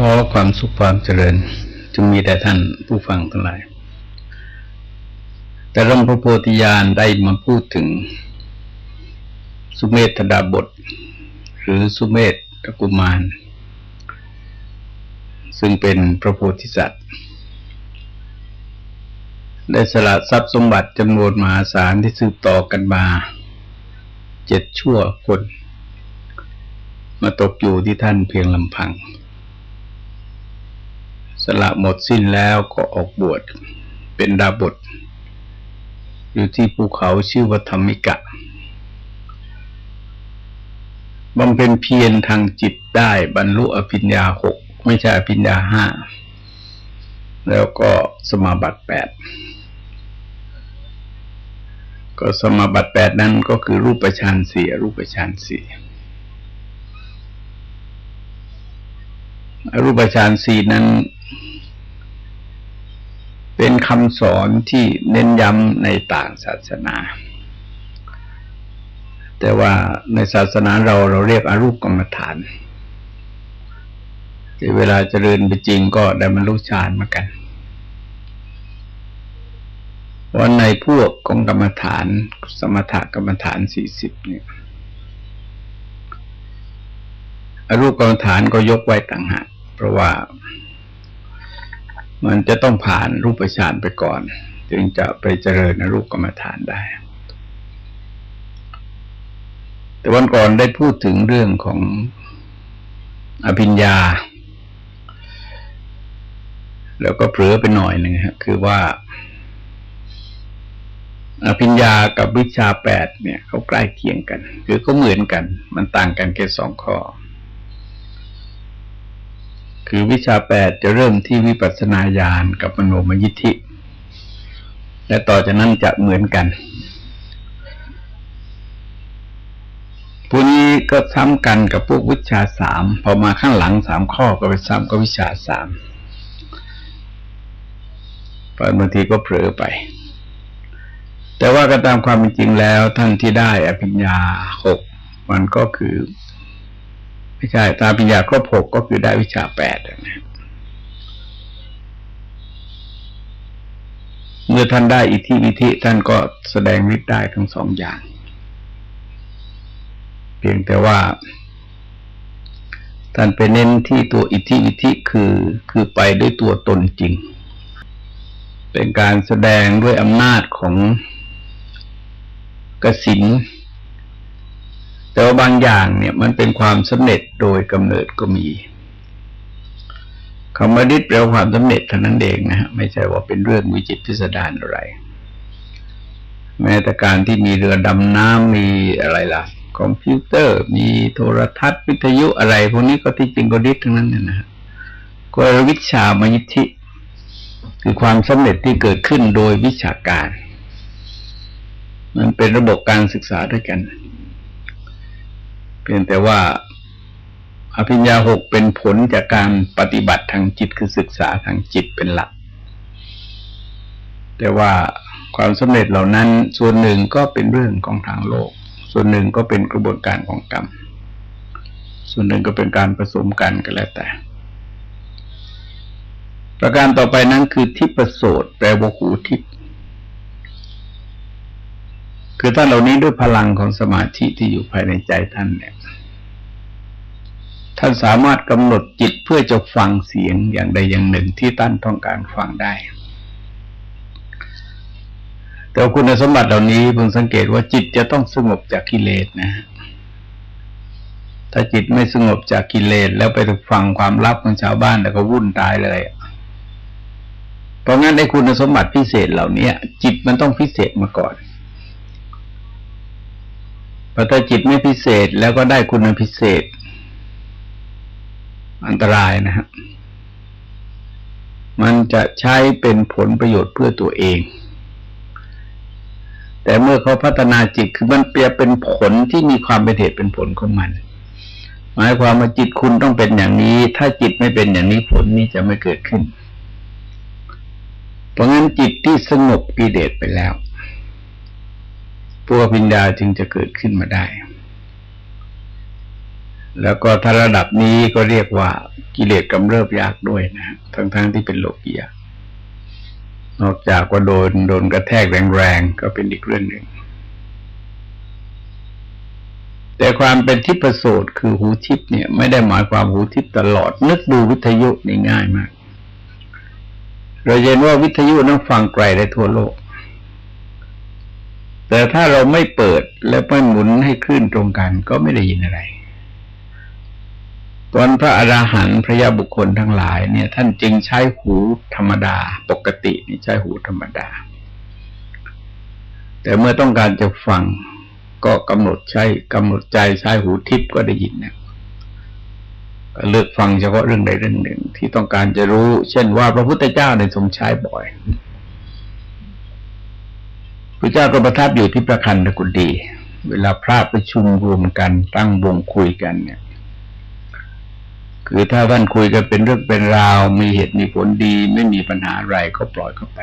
ขอความสุขความเจริญจงมีแต่ท่านผู้ฟังทั้งหลาย แต่รมพระโพธิญาณได้มาพูดถึง สุเมธดาบท หรือสุเมธตกุมาร ซึ่งเป็นพระโพธิสัตว์ ได้สละทรัพย์สมบัติจำนวนมหาศาลที่สืบต่อกันมาเจ็ดชั่วคน มาตกอยู่ที่ท่านเพียงลำพัง สละหมดสิ้นแล้วก็ออกบวชเป็นดาบท อยู่ที่ภูเขาชื่อว่าธรรมิกะบำเพ็ญเพียรทางจิตได้บรรลุอภิญญาหกไม่ใช่อภิญญาห้าแล้วก็สมาบัติแปดก็สมาบัติแปดนั้นก็คือรูปฌานสี่รูปฌานสี่รูปฌานสี่นั้น เป็นคำสอนที่เน้นย้ำในต่างศาสนา แต่ว่าในศาสนาเราเราเรียกอารูปกรรมฐานที่เวลาเจริญไปจริงก็ได้มรรลุฌานมากันว่าในพวกของกรรมฐาน สมถกรรมฐานสี่สิบเนี่ยอรูปกรรมฐานก็ยกไว้ต่างหากเพราะว่า มันจะต้องผ่านรูปฌานไปก่อน จึงจะไปเจริญรูปกรรมฐานได้ แต่วันก่อนได้พูดถึงเรื่องของอภิญญา แล้วก็เผลอไปหน่อยหนึ่งครับคือว่า อภิญญากับวิชาแปดเนี่ยเขาใกล้เคียงกัน คือเขาเหมือนกัน มันต่างกันแค่สองข้อ คือวิชาแปดจะเริ่มที่วิปัสสนาญาณกับมโนมยิทธิ และต่อจากนั้นจะเหมือนกันพวกนี้ก็ซ้ำกันกับพวกวิชาสามพอมาข้างหลังสามข้อก็ไปซ้ำกับวิชาสามบางทีก็เผลอไป แต่ว่าก็ตามความเป็นจริงแล้วท่านที่ได้อภิญญาหกมันก็คือ ไม่ใช่ตาปัญญาครบหกก็คือได้วิชาแปดนะเมื่อท่านได้อิทธิวิธิท่านก็แสดงฤทธิ์ได้ทั้งสองอย่าง เพียงแต่ว่า ท่านไปเน้นที่ตัวอิทธิวิธิคือคือไปด้วยตัวตนจริง เป็นการแสดงด้วยอำนาจของกสิน แต่ว่าบางอย่างเนี่ยมันเป็นความสำเร็จโดยกำเนิดก็มีคำว่าดิษแปลความสำเร็จเท่านั้นเองนะฮะไม่ใช่ว่าเป็นเรื่องวิจิตพิสดารอะไร แม้แต่การที่มีเรือดำน้ำมีอะไรล่ะ คอมพิวเตอร์ มีโทรทัศน์วิทยุอะไรพวกนี้ก็ที่จริงก็ดิษทั้งนั้นนะฮะก็วิชามยิทธิ คือความสำเร็จที่เกิดขึ้นโดยวิชาการ มันเป็นระบบการศึกษาด้วยกัน เพียงแต่ว่าอภิญญาหกเป็นผลจากการปฏิบัติทางจิตคือศึกษาทางจิตเป็นหลัก แต่ว่าความสำเร็จเหล่านั้นส่วนหนึ่งก็เป็นเรื่องของทางโลก ส่วนหนึ่งก็เป็นกระบวนการของกรรม ส่วนหนึ่งก็เป็นการผสมกันก็แล้วแต่ ประการต่อไปนั้นคือทิพโสดแปลว่าหูทิพ คือท่านเหล่านี้ด้วยพลังของสมาธิที่อยู่ภายในใจท่านเนี่ย ท่านสามารถกำหนดจิตเพื่อจะฟังเสียงอย่างใดอย่างหนึ่งที่ท่านต้องการฟังได้ แต่คุณสมบัติเหล่านี้เพิ่งสังเกตว่าจิตจะต้องสงบจากกิเลสนะ ถ้าจิตไม่สงบจากกิเลสแล้วไปฟังความลับของชาวบ้านแล้วก็วุ่นตายเลยเพราะงั้นในคุณสมบัติพิเศษเหล่านี้จิตมันต้องพิเศษมาก่อน พอถ้าจิตไม่พิเศษแล้วก็ได้คุณพิเศษ อันตรายนะฮะมันจะใช้เป็นผลประโยชน์เพื่อตัวเอง แต่เมื่อเขาพัฒนาจิตคือมันเปรียบเป็นผลที่มีความเป็นเหตุเป็นผลของมัน หมายความว่าจิตคุณต้องเป็นอย่างนี้ ถ้าจิตไม่เป็นอย่างนี้ผลนี้จะไม่เกิดขึ้น เพราะงั้นจิตที่สงบกิเลสไปแล้ว ปัวปิญญาจึงจะเกิดขึ้นมาได้ แล้วก็ถ้าระดับนี้ก็เรียกว่ากิเลสกำเริบยากด้วยนะ ทั้งๆทที่เป็นโลกียะนอกจากว่าโดนโดนกระแทกแรงๆก็เป็นอีกเรื่องหนึ่ง แต่ความเป็นทิพโสตคือหูทิพเนี่ย ไม่ได้หมายความหูทิพตลอด นึกดูวิทยุนี่ง่ายมาก เราเห็นว่าวิทยุนั้นฟังไกลได้ทั่วโลก แต่ถ้าเราไม่เปิดและไม่หมุนให้คลื่นตรงกันก็ไม่ได้ยินอะไร ตอนพระอราหันต์พระยาบุคคลทั้งหลายเนี่ย ท่านจึงใช้หูธรรมดา ปกตินี่ใช้หูธรรมดา แต่เมื่อต้องการจะฟังก็กำหนดใช้กำหนดใจใช้หูทิพย์ก็ได้ยินเนี่ยเลือกฟังเฉพาะเรื่องใดเรื่องหนึ่ง ที่ต้องการจะรู้ เช่นว่าพระพุทธเจ้าในทรงใช้บ่อย ระเจ้าก็ประทับอยู่ที่ประคันตะกุดีเวลาพระประชุมรวมกันตั้งวงคุยกันเนี่ย คือถ้าท่านคุยกันเป็นเรื่องเป็นราว มีเหตุมีผลดี ไม่มีปัญหาอะไรก็ปล่อยเข้าไป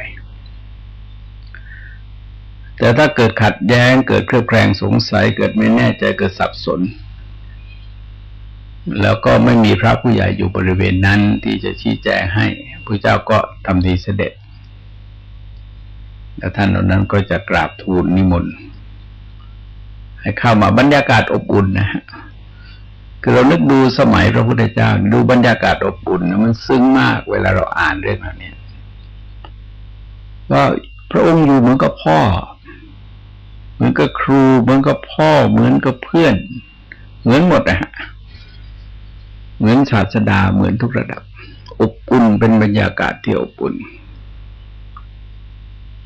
แต่ถ้าเกิดขัดแย้งเกิดเครือบแคลงสงสัย เกิดไม่แน่ใจเกิดสับสน แล้วก็ไม่มีพระผู้ใหญ่อยู่บริเวณนั้นที่จะชี้แจงให้พระเจ้าก็ทำดีเสด็จ แล้วท่านเหล่านั้นก็จะกราบทูลนิมนต์ให้เข้ามาบรรยากาศอบอุ่นนะฮะคือเรานึกดูสมัยพระพุทธเจ้า ดูบรรยากาศอบอุ่นมันซึ้งมากเวลาเราอ่านเรื่องเหล่านี้ว่าพระองค์อยู่เหมือนกับพ่อ เหมือนกับครู เหมือนกับพ่อ เหมือนกับเพื่อน เหมือนหมดอะฮะเหมือนศาสดาเหมือนทุกระดับ อบอุ่นเป็นบรรยากาศที่อบอุ่น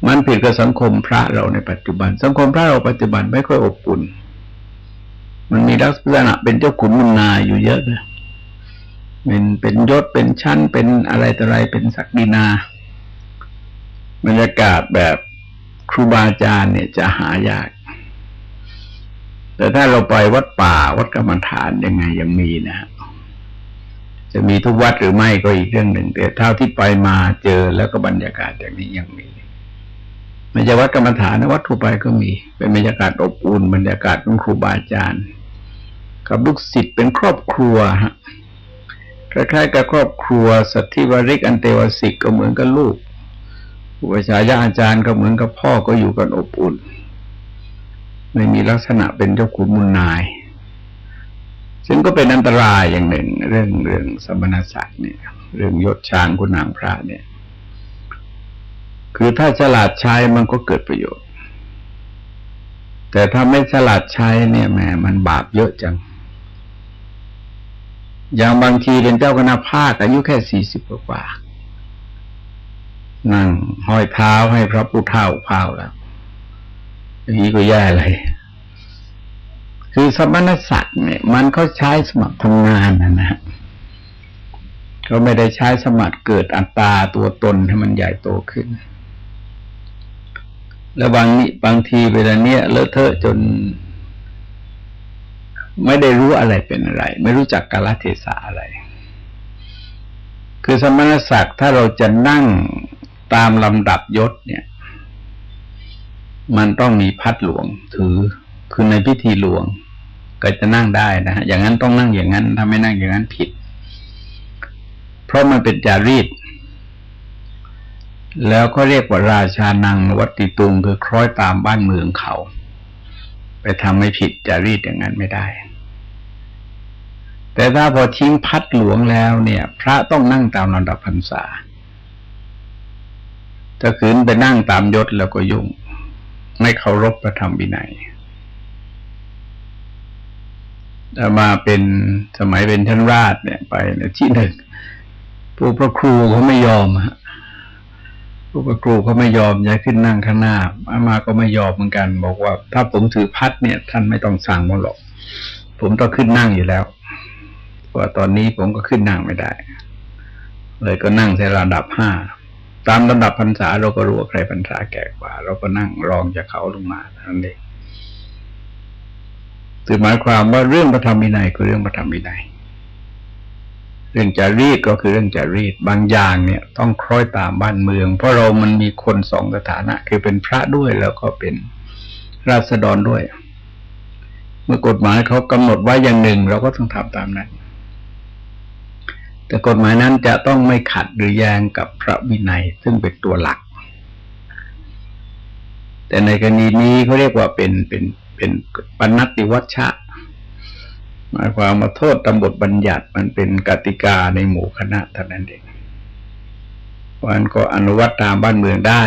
มันผิดกับสังคมพระเราในปัจจุบัน สังคมพระเราปัจจุบันไม่ค่อยอบอุ่น มันมีลักษณะเป็นเจ้าขุนมุนนาอยู่เยอะเลยเป็นเป็นยศเป็นชั้นเป็นอะไรต่ออะไรเป็นศักดินาบรรยากาศแบบครูบาอาจารย์เนี่ยจะหายาก แต่ถ้าเราไปวัดป่าวัดกรรมฐานยังไงยังมีนะจะมีทุกวัดหรือไม่ก็อีกเรื่องหนึ่งแต่เท่าที่ไปมาเจอแล้วก็บรรยากาศอย่างนี้ยังมี ไม่ใช่วัดกรรมฐานนะวัดทั่วไปก็มี เป็นบรรยากาศอบอุ่นบรรยากาศของครูบาอาจารย์ กับลูกศิษย์เป็นครอบครัวฮะคล้ายๆกับครอบครัวสัตธิวริกอันเตวสิกก็เหมือนกับลูกอุปชายาอาจารย์ก็เหมือนกับพ่อก็อยู่กันอบอุ่น ไม่มีลักษณะเป็นเจ้าขุนมุนนาย ซึ่งก็เป็นอันตรายอย่างหนึ่ง เรื่องเรื่องสมณศักดิ์เนี่ย เรื่องยศชางคุณนางพระเนี่ย คือถ้าฉลาดใช้มันก็เกิดประโยชน์ แต่ถ้าไม่ฉลาดใช้เนี่ยแหมมันบาปเยอะจัง อย่างบางทีเป็นเจ้าคณะภาคอายุแค่สี่สิบกว่า นั่งห้อยเท้าให้พระผู้เฒ่าเผาแล้วอย่างนี้ก็แย่เลยคือสมณศักดิ์เนี่ย มันเขาใช้สมัครทำงานนะนะเขาไม่ได้ใช้สมัครเกิดอัตราตัวตนให้มันใหญ่โตขึ้น แล้วบางนี้บางทีเวลาเนี้ยเลอะเทอะจน ไม่ได้รู้อะไรเป็นอะไร ไม่รู้จักกาลเทศะอะไร คือสมณศักดิ์ถ้าเราจะนั่งตามลำดับยศเนี่ย มันต้องมีพัดหลวงถือคือในพิธีหลวง ก็จะนั่งได้นะฮะอย่างนั้นต้องนั่งอย่างนั้นถ้าไม่นั่งอย่างนั้นผิด เพราะมันเป็นจารีต แล้วก็เรียกว่าราชานังวัติตุงคือคล้อยตามบ้านเมืองเขา ไปทำให้ผิดจารีตอย่างนั้นไม่ได้ แต่ถ้าพอทิ้งพัดหลวงแล้วเนี่ย พระต้องนั่งตามลำดับพรรษาถ้าขืนไปนั่งตามยศแล้วก็ยุ่ง ไม่เคารพประธรรมวินัยมาเป็นสมัยเป็นท่านราชเนี่ยไปในที่หนึ่งผู้พระครูเขาไม่ยอมฮะ ระครูเขาไม่ยอมย้ายขึ้นนั่งข้างหน้าอามาก็ไม่ยอมเหมือนกัน บอกว่า ถ้าผมถือพัดเนี่ย ท่านไม่ต้องสั่งมาหรอก ผมต้องขึ้นนั่งอยู่แล้วว่าตอนนี้ผมก็ขึ้นนั่งไม่ได้ เลยก็นั่งในระดับห้าตามระดับพรรษาเราก็รู้ว่าใครพรรษาแก่กว่า เราก็นั่งรองจากเขาลงมานั่นเองคือหมายความว่าเรื่องพระธรรมวินัยคือเรื่องพระธรรมวินัย เรื่องจารีตก็คือเรื่องจารีตบางอย่างเนี่ย ต้องคล้อยตามบ้านเมือง เพราะเรามันมีคนสองสถานะ คือเป็นพระด้วยแล้วก็เป็นราษฎรด้วย เมื่อกฎหมายเขากำหนดไว้อย่างหนึ่ง เราก็ต้องทำตามนั้น แต่กฎหมายนั้นจะต้องไม่ขัดหรือแย้งกับพระวินัย ซึ่งเป็นตัวหลัก แต่ในกรณีนี้เขาเรียกว่าเป็นเป็นเป็นปนัตติวัชชะ หมายความมาโทษตามบทบัญญัติมันเป็นกติกาในหมู่คณะเท่านั้นเองวันก็อนุวัตตามบ้านเมืองได้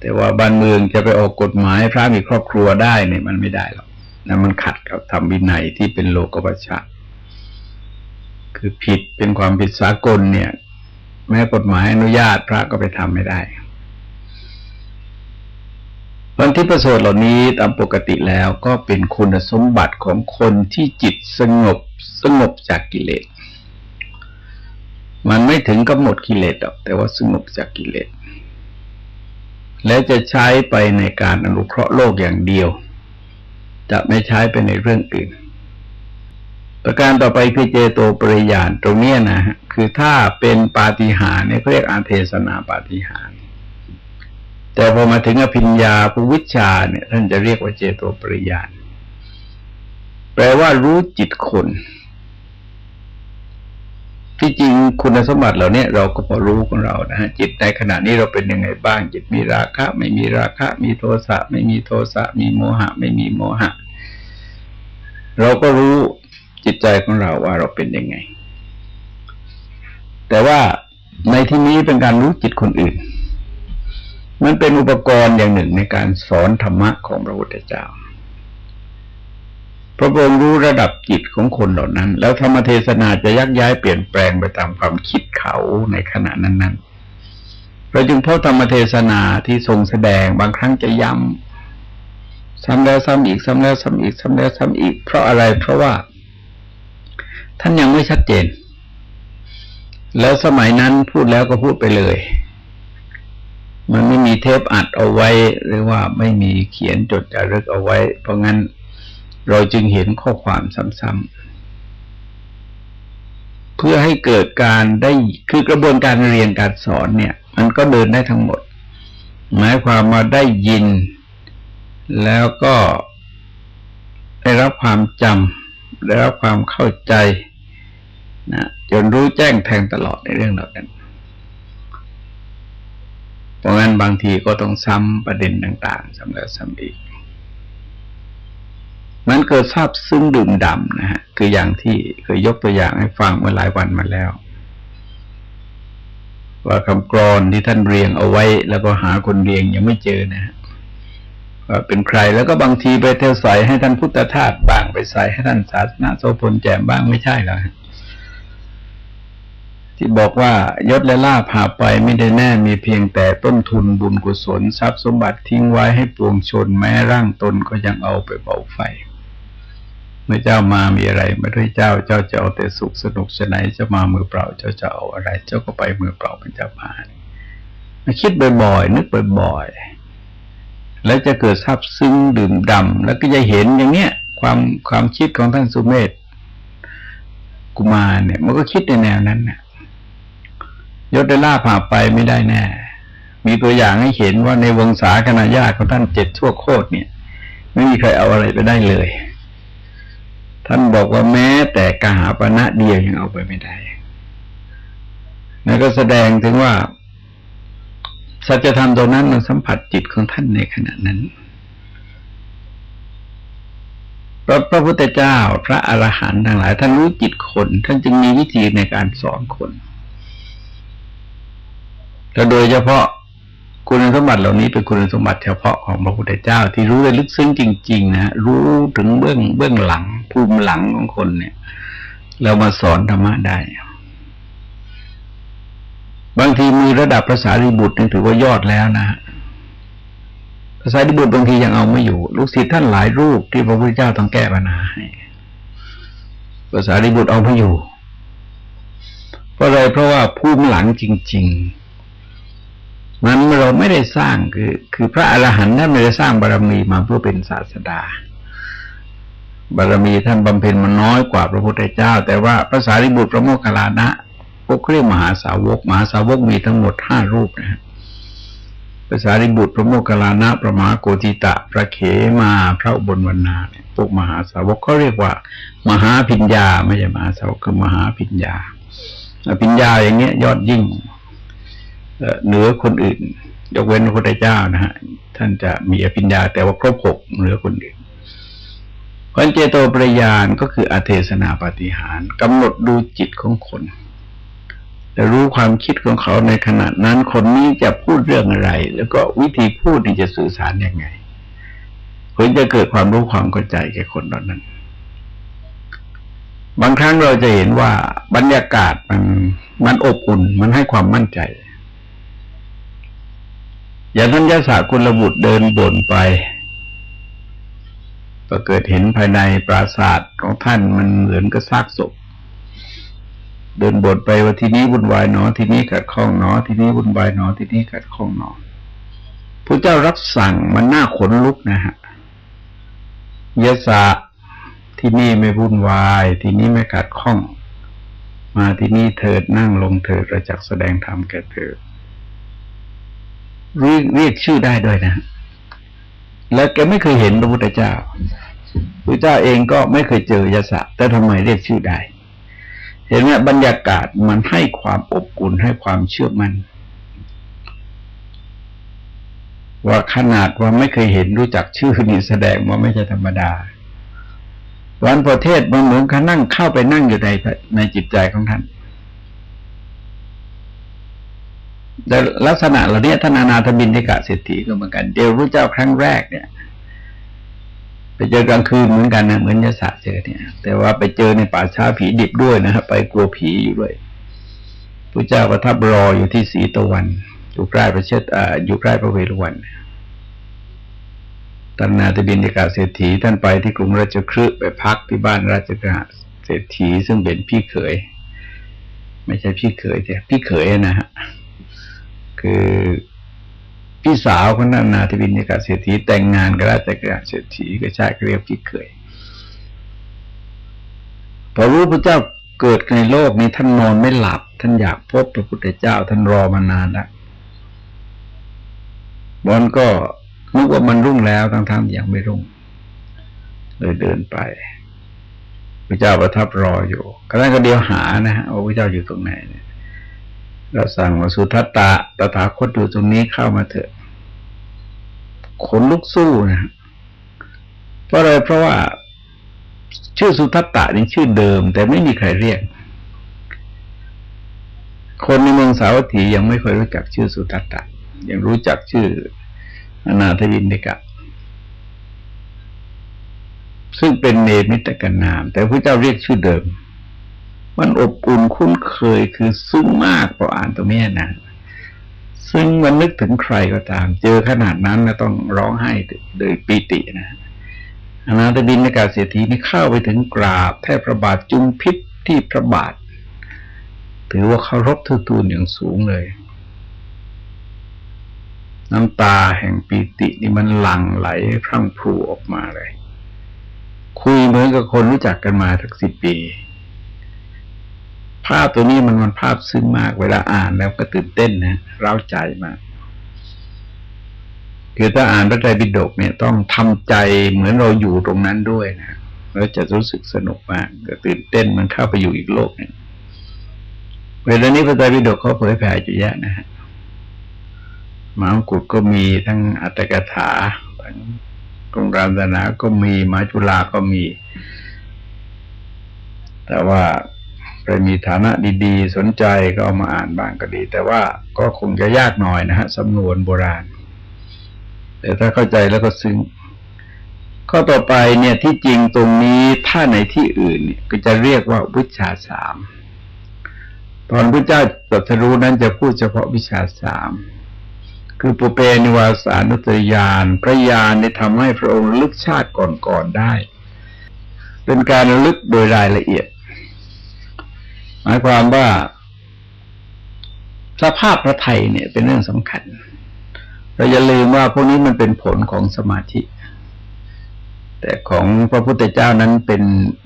แต่ว่าบ้านเมืองจะไปออกกฎหมายพระมีครอบครัวได้เนี่ยมันไม่ได้หรอกนะมันขัดกับธรรมวินัยที่เป็นโลกวัชชะคือผิดเป็นความผิดสากลเนี่ย แม้กฎหมายอนุญาตพระก็ไปทำไม่ได้ วันที่ประโสดเหล่านี้ตามปกติแล้วก็เป็นคุณสมบัติของคนที่จิตสงบสงบจากกิเลส มันไม่ถึงกับหมดกิเลสหรอกแต่ว่าสงบจากกิเลส และจะใช้ไปในการอนุเคราะห์โลกอย่างเดียว จะไม่ใช้ไปในเรื่องอื่น ประการต่อไปคือเจโตปริยานตรงนี้นะฮะคือถ้าเป็นปาฏิหาริย์เนี่ยเขาเรียกอาเทศนาปาฏิหาริย์ แต่พอมาถึงอภิญญาภูวิชาเนี่ย ท่านจะเรียกว่าเจโตปริยานแปลว่ารู้จิตคน ที่จริงคุณสมบัติเหล่านี้เราก็พอรู้ของเรานะฮะจิตในขณะนี้เราเป็นยังไงบ้าง จิตมีราคะ ไม่มีราคะ มีโทสะ ไม่มีโทสะ มีโมหะ ไม่มีโมหะ เราก็รู้จิตใจของเราว่าเราเป็นยังไง แต่ว่าในที่นี้เป็นการรู้จิตคนอื่น มันเป็นอุปกรณ์อย่างหนึ่งในการสอนธรรมะของพระพุทธเจ้าพระองค์รู้ระดับจิตของคนเหล่านั้น แล้วธรรมเทศนาจะยักย้ายเปลี่ยนแปลงไปตามความคิดเขาในขณะนั้นๆเราจึงพบธรรมเทศนาที่ทรงแสดงบางครั้งจะย้ำซ้ำแล้วซ้ำอีกซ้ำแล้วซ้ำอีกซ้ำแล้วซ้ำอีก เพราะอะไรเพราะว่า ท่านยังไม่ชัดเจน แล้วสมัยนั้นพูดแล้วก็พูดไปเลย มันไม่มีเทปอัดเอาไว้ หรือว่าไม่มีเขียนจดจารึกเอาไว้ เพราะงั้นเราจึงเห็นข้อความซ้ำๆเพื่อให้เกิดการได้คือกระบวนการเรียนการสอนเนี่ย มันก็เดินได้ทั้งหมด หมายความมาได้ยิน แล้วก็ได้รับความจำได้รับความเข้าใจนะจนรู้แจ้งแทงตลอดในเรื่องเหล่านั้น เพราะงั้นบางทีก็ต้องซ้ำประเด็นต่างๆซ้ำแล้วซ้ำอีก มันเกิดทราบซึ่งดื่มดำนะฮะ คืออย่างที่เคยยกตัวอย่างให้ฟังเมื่อหลายวันมาแล้ว ว่าคำกรอนที่ท่านเรียงเอาไว้ แล้วก็หาคนเรียงยังไม่เจอนะฮะว่าเป็นใครแล้วก็บางทีไปเทใส่ให้ท่านพุทธทาสบ้างไปใส่ให้ท่านศาสนาโสพลแจมบ้างไม่ใช่แล้ว ที่บอกว่ายศและลาภหาไปไม่ได้แน่มีเพียงแต่ต้นทุนบุญกุศลทรัพย์สมบัติทิ้งไว้ให้ปวงชนแม้ร่างตนก็ยังเอาไปเบาไฟเมื่อเจ้ามามีอะไรมาด้วยเจ้า เจ้าจะเอาแต่สุขสนุกสนานจะมามือเปล่า เจ้าจะเอาอะไร เจ้าก็ไปมือเปล่าเป็นเจ้าพานมาคิดบ่อยๆนึกบ่อยๆแล้วจะเกิดทราบซึ้งดื่มดำแล้วก็จะเห็นอย่างเนี้ยความความคิดของท่านสุเมธกุมารเนี่ย มันก็คิดในแนวนั้นเนี่ย ยศได้ล่าผ่าไปไม่ได้แน่ มีตัวอย่างให้เห็นว่าในวงศาคณะญาติของท่านเจ็ดชั่วโคตรเนี่ย ไม่มีใครเอาอะไรไปได้เลย ท่านบอกว่าแม้แต่กหาปณะเดียวยังเอาไปไม่ได้นั่นก็แสดงถึงว่า สัจธรรมตัวนั้นมันสัมผัสจิตของท่านในขณะนั้นพระพระพุทธเจ้า พระอรหันต์ทั้งหลาย ท่านรู้จิตคน ท่านจึงมีวิธีในการสอนคน และโดยเฉพาะคุณสมบัติเหล่านี้เป็นคุณสมบัติเฉพาะของพระพุทธเจ้า ที่รู้ได้ลึกซึ้งจริง ๆ นะรู้ถึงเบื้องเบื้องหลังภูมิหลังของคนเนี่ยเรามาสอนธรรมะได้ บางทีมีระดับภาษาริบุตรนี่ถือว่ายอดแล้วนะภาษาริบุตรบางทียังเอาไม่อยู่ ลูกศิษย์ท่านหลายรูปที่พระพุทธเจ้าต้องแก้ปัญหาให้ภาษาริบุตรเอาไม่อยู่เพราะอะไรเพราะว่าภูมิหลังจริง ๆ มันเราไม่ได้สร้างคือคือพระอรหันต์ท่านไม่ได้สร้างบารมีมาเพื่อเป็นศาสดา บารมีท่านบำเพ็ญมันน้อยกว่าพระพุทธเจ้า แต่ว่าพระสารีบุตรพระโมคคัลลานะพวกเรียกมหาสาวกมหาสาวกมีทั้งหมดห้ารูปนะภาษาริบุตรพระโมคคัลลานะพระมหาโกติตะ พระเขมาพระอุบลวรรณาเนี่ยพวกมหาสาวกเขาเรียกว่า มหาพิญญาไม่ใช่มหาสาวกคือมหาพิญญาพิญญาอย่างเงี้ย ยอดยิ่ง เหนือคนอื่น ยกเว้นพระพุทธเจ้านะฮะท่านจะมีอภิญญาแต่ว่าครบหกเหนือคนอื่นพันเจโตปริยานก็คืออเทศนาปฏิหารกำหนดดูจิตของคนแต่รู้ความคิดของเขาในขณะนั้นคนนี้จะพูดเรื่องอะไร แล้วก็วิธีพูดที่จะสื่อสารยังไงเพื่อจะเกิดความรู้ความเข้าใจแก่คนเหล่านั้น บางครั้งเราจะเห็นว่าบรรยากาศมันมันอบอุ่น มันให้ความมั่นใจ อย่างท่านยศาคุณระบุตรเดินบ่นไป ก็เกิดเห็นภายในปราสาทของท่านมันเหมือนกับซากศพ เดินบทไปว่าที่นี้วุ่นวายหนอ ที่นี้ขัดข้องหนอ ที่นี้วุ่นวายหนอ ที่นี้ขัดข้องหนอพระเจ้ารับสั่งมันน่าขนลุกนะฮะยะสะที่นี่ไม่วุ่นวาย ที่นี้ไม่ขัดข้อง มาที่นี่เถิดนั่งลงเถิดประจักแสดงธรรมแก่เธอ เรียกเรียกชื่อได้ด้วยนะ แล้วแกไม่เคยเห็นพระพุทธเจ้าพระเจ้าเองก็ไม่เคยเจอยะสะแต่ทำไมเรียกชื่อได้ เห็นไหมบรรยากาศมันให้ความอบอุ่นให้ความเชื่อมัน่นว่าขนาดว่าไม่เคยเห็นรู้จักชื่อนี่แสดงว่าไม่ใช่ธรรมดาวันประเทศมันเหมือนขานั่งเข้าไปนั่งอยู่ในในจิตใจของท่าน แต่ลักษณะเหล่านี้ท่านอนาถบินทิกะเศรษฐีก็เหมือนกัน เดียวพระเจ้าครั้งแรกเนี่ย ไปเจอกลางคืนเหมือนกันนะเหมือนยศเจอเนี่ย แต่ว่าไปเจอในป่าช้าผีดิบด้วยนะครับไปกลัวผีอยู่ด้วยพระเจ้าประทับรออยู่ที่สีตะวัน อยู่ใกล้ประเทศอ่าอยู่ใกล้พระเวรุวันตนนาตบินกาเศรษฐีท่านไปที่กรุงราชคฤห์ไปพักที่บ้านราชกาเศรษฐีซึ่งเป็นพี่เขย ไม่ใช่พี่เขยแต่พี่เขยนะฮะ คือพี่สาวของนานาธิบินิกาเศรษฐีแต่งงานกับราชกาเศรษฐีก็ใช่เรียกพี่เคย พอรู้พระเจ้าเกิดในโลกนี้ท่านนอนไม่หลับ ท่านอยากพบพระพุทธเจ้า ท่านรอมานานแล้วบอนก็นึกว่ามันรุ่งแล้วทั้งๆยังไม่รุ่ง เลยเดินไปพระเจ้าประทับรออยู่ก็นั้นก็เดียวหานะฮะว่าพระเจ้าอยู่ตรงไหนเนี่ย เราสั่งว่าสุทัตตะตถาคตอยู่ตรงนี้เข้ามาเถอะขนลุกสู้นะเพราะอะไรเพราะว่า ชื่อสุทัตตะนี่ชื่อเดิม แต่ไม่มีใครเรียก คนในเมืองสาวัตถียังไม่เคยรู้จักชื่อสุทัตตะ ยังรู้จักชื่ออนาถวินเดกะ ซึ่งเป็นเนมิตกันนาม แต่พระเจ้าเรียกชื่อเดิม มันอบอุ่นคุ้นเคยคือซึ้งมากพออ่านตรงนี้นะซึ่งมันนึกถึงใครก็ตาม เจอขนาดนั้นแล้วต้องร้องไห้โดยปีตินะอนาถบินในกาเสียทีนี่เข้าไปถึงกราบแทบพระบาทจุมพิษที่พระบาท ถือว่าเคารพทูตูนอย่างสูงเลย น้ำตาแห่งปีตินี่มันหลั่งไหลพรั่งพรูออกมาเลย คุยเหมือนกับคนรู้จักกันมาทักสิบปี ภาพตัวนี้มันมันภาพซึ้งมาก เวลาอ่านแล้วก็ตื่นเต้นนะเร้าใจมากคือถ้าอ่านพระไตรปิฎกเนี่ยต้องทำใจเหมือนเราอยู่ตรงนั้นด้วยนะแล้วจะรู้สึกสนุกมากก็ตื่นเต้นมันเข้าไปอยู่อีกโลกหนึ่งเวลานี้พระไตรปิฎกเขาเผยแผ่อยู่แยะนะฮะมหากุฎก็มีทั้งอัตถกถาทั้งกรงรามศาสนาก็มีมาจุฬาก็มี แต่ว่า รมีฐานะดีๆ สนใจก็เอามาอ่านบ้างก็ดี แต่ว่าก็คงจะยากหน่อยนะฮะสำนวนโบราณ แต่ถ้าเข้าใจแล้วก็ซึ้งข้อต่อไปเนี่ยที่จริงตรงนี้ถ้าในที่อื่นก็จะเรียกว่าวิชาสามตอนพระเจ้าตรัสรู้นั้นจะพูดเฉพาะวิชาสามคือปุเปนิวาสานุตยานพระญาณได้ทำให้พระองค์ลึกชาติก่อนๆได้ เป็นการลึกโดยรายละเอียด หมายความว่า สภาพพระไทยเนี่ย เป็นเรื่องสำคัญ เราอย่าลืมว่าพวกนี้มันเป็นผลของสมาธิ แต่ของพระพุทธเจ้านั้นเป็น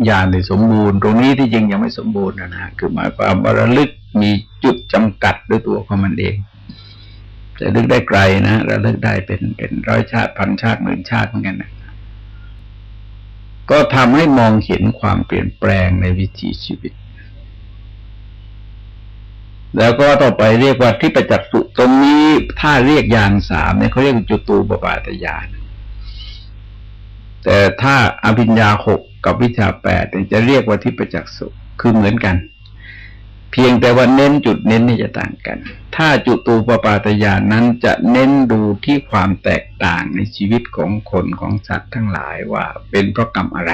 ญาณในสมบูรณ์ ตรงนี้ที่จริงยังไม่สมบูรณ์นะฮะคือหมายความว่าระลึกมีจุดจำกัดด้วยตัวของมันเองจะลึกได้ไกลนะระลึกได้เป็นเป็นร้อยชาติพันชาติหมื่นชาติเหมือนกันนะก็ทำให้มองเห็นความเปลี่ยนแปลงในวิถีชีวิต แล้วก็ต่อไปเรียกว่าที่ประจักษ์สุตรงนี้ถ้าเรียกยานสามเนี่ยเขาเรียกจุตูปปาตยาน แต่ถ้าอภิญญาหกกับวิชาแปดจะเรียกว่าที่ประจักษ์สุคือเหมือนกัน เพียงแต่ว่าเน้นจุดเน้นนี่จะต่างกัน ถ้าจุตูปปาตยานนั้นจะเน้นดูที่ความแตกต่างในชีวิตของคนของสัตว์ทั้งหลายว่าเป็นเพราะกรรมอะไร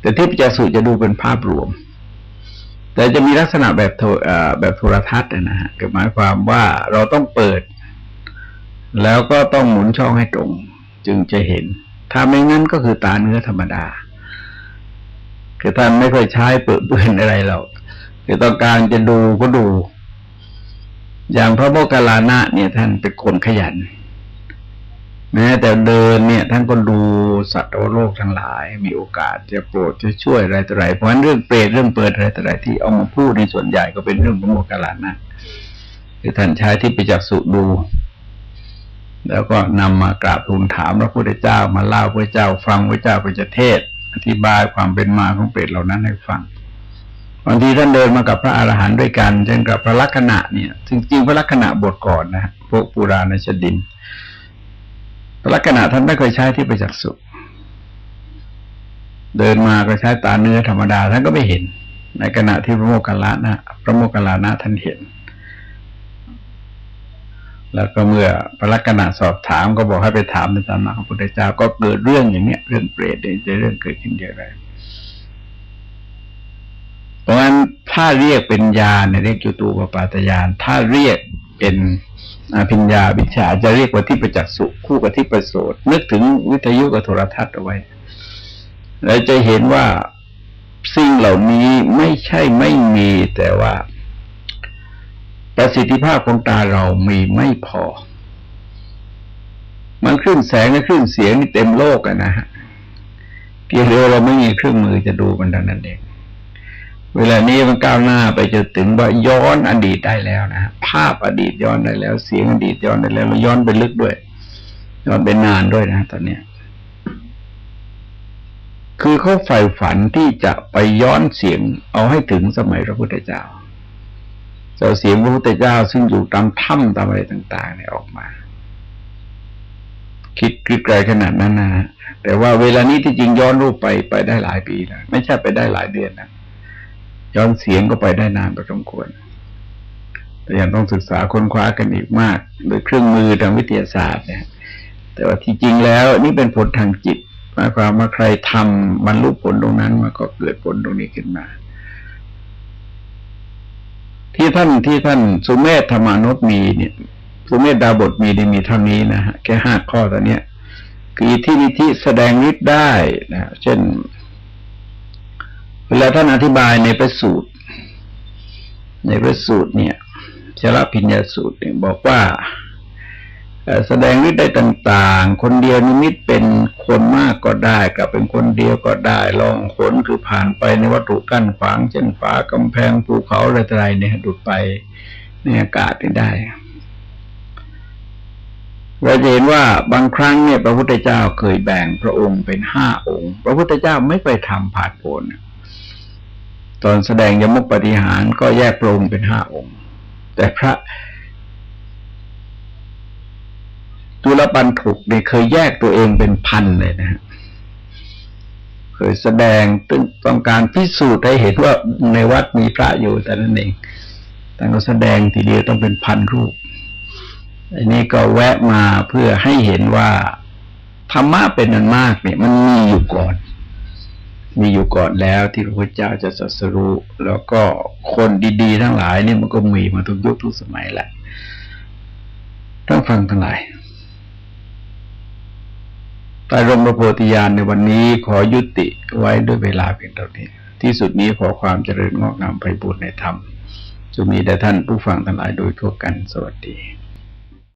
แต่ที่ปจสุจะดูเป็นภาพรวม แต่จะมีลักษณะแบบโทแบบโทรทัศน์นะฮะหมายความว่าเราต้องเปิด แล้วก็ต้องหมุนช่องให้ตรง จึงจะเห็น ถ้าไม่งั้นก็คือตาเนื้อธรรมดา คือท่านไม่ค่อยใช้เปิดเปื้อนอะไรหรอกคือต้องการจะดูก็ดู อย่างพระโมคคัลลานะเนี่ยท่านเป็นคนขยัน แม้แต่เดินเนี่ยท่านก็ดูสัตว์โลกทั้งหลาย มีโอกาสจะโปรดจะช่วยอะไรต่ออะไรเพราะฉะนั้นเรื่องเปรตเรื่องเปิดอะไรต่ออะไรที่เอามาพูดในส่วนใหญ่ก็เป็นเรื่องพระโมคคัลานะคือท่านใช้ที่ไปจักสุดู แล้วก็นำมากราบทูลถามพระพุทธเจ้ามาเล่าพระเจ้า ฟังพระเจ้าไปจะเทศ อธิบายความเป็นมาของเปรตเหล่านั้นให้ฟังบางทีท่านเดินมากับพระอาหารหันต์ด้วยกันเช่นกับพระลักษณะเนี่ยจริงๆพระลักษณะบทก่อนนะพวกปุราณชดิน ลักษณะท่านไม่เคยใช้ที่ประจักษ์สุเดินมาก็ใช้ตาเนื้อธรรมดาท่านก็ไม่เห็น ในขณะที่พระโมคคัลลานะพระโมคคัลลานะท่านเห็น แล้วก็เมื่อพระลักษณะสอบถามก็บอกให้ไปถามในสำนักพระพุทธเจ้าก็เกิดเรื่องอย่างเนี้ย เรื่องเปรตเนี่ยจะเรื่องเกิดขึ้นเยอะเลยเพราะฉะนั้นถ้าเรียกเป็นญาณเรียกจุตูปปาตญาณถ้าเรียกเป็น อภิญญาวิชาจะเรียกว่าที่ประจักษ์สุคู่กับที่ประโสดนึกถึงวิทยุกับโทรทัศน์เอาไว้เราจะเห็นว่าสิ่งเหล่านี้ไม่ใช่ไม่มีแต่ว่า ประสิทธิภาพของตาเรามีไม่พอ มันคลื่นแสงและคลื่นเสียงนี่เต็มโลกอะนะฮะเพียงเดียวเราไม่มีเครื่องมือจะดูมันดังนั้นเอง เวลานี้มันก้าวหน้าไปจนถึงว่าย้อนอดีตได้แล้วนะ ภาพอดีตย้อนได้แล้ว เสียงอดีตย้อนได้แล้วแล้วย้อนไปลึกด้วย ย้อนไปนานด้วยนะตอนเนี้ยคือเขาใฝ่ฝันที่จะไปย้อนเสียงเอาให้ถึงสมัยพระพุทธเจ้าจะเสียงพระพุทธเจ้าซึ่งอยู่ตามถ้ำตามอะไรต่าง ๆ เนี่ยออกมา คิดไกลขนาดนั้นนะแต่ว่าเวลานี้ที่จริงย้อนรูปไปไปได้หลายปีแล้วไม่ใช่ไปได้หลายเดือนนะ ย้อนเสียงก็ไปได้นานพอสมควร แต่ยังต้องศึกษาค้นคว้ากันอีกมาก โดยเครื่องมือทางวิทยาศาสตร์เนี่ยแต่ว่าที่จริงแล้วนี่เป็นผลทางจิตหมายความว่าใครทำบรรลุผลตรงนั้นมันก็เกิดผลตรงนี้ขึ้นมา ที่ท่านที่ท่านสุเมธธรรมานุษมีเนี่ยสุเมธดาบทมีได้มีเท่านี้นะฮะแค่ห้าข้อตอนเนี้ยคือที่นิธิแสดงฤทธิ์ได้นะเช่น เวลาท่านอธิบายในพระสูตร ในพระสูตรเนี่ยชลพิญญาสูตรเนี่ยบอกว่าแสดงฤทธิ์ได้ต่าง ๆ คนเดียวนิมิตเป็นคนมากก็ได้กับเป็นคนเดียวก็ได้ ลองขนคือผ่านไปในวัตถุกั้นขวางเช่นฝากำแพงภูเขาอะไรต่างๆเนี่ยดุดไปในอากาศได้เราจะเห็นว่าบางครั้งเนี่ยพระพุทธเจ้าเคยแบ่งพระองค์เป็นห้าองค์ พระพุทธเจ้าไม่ไปทำผ่านโผล ตอนแสดงยมุกปฏิหารก็แยกโปรงเป็นห้าองค์ แต่พระตุลปันถุกเนี่ยเคยแยกตัวเองเป็นพันเลยนะฮะเคยแสดงตึงต้องการพิสูจน์ให้เห็นว่าในวัดมีพระอยู่แต่นั้นเองแต่ก็แสดงทีเดียวต้องเป็นพันรูป อันนี้ก็แวะมาเพื่อให้เห็นว่าธรรมะเป็นนันมากเนี่ย มันมีอยู่ก่อน มีอยู่ก่อนแล้วที่พระพุทธเจ้าจะสัสรู้แล้วก็คนดีๆ ทั้งหลายเนี่ยมันก็มีมาทุกยุคทุกสมัยแหละต้องฟังทั้งหลายใต้รมพระโพธิญาณในวันนี้ขอยุติไว้ด้วยเวลาเพียงเท่านี้ ที่สุดนี้ขอความเจริญงอกงามไปบุญในธรรมจะมีแด่ท่านผู้ฟังทั้งหลายโดยทั่วกันสวัสดี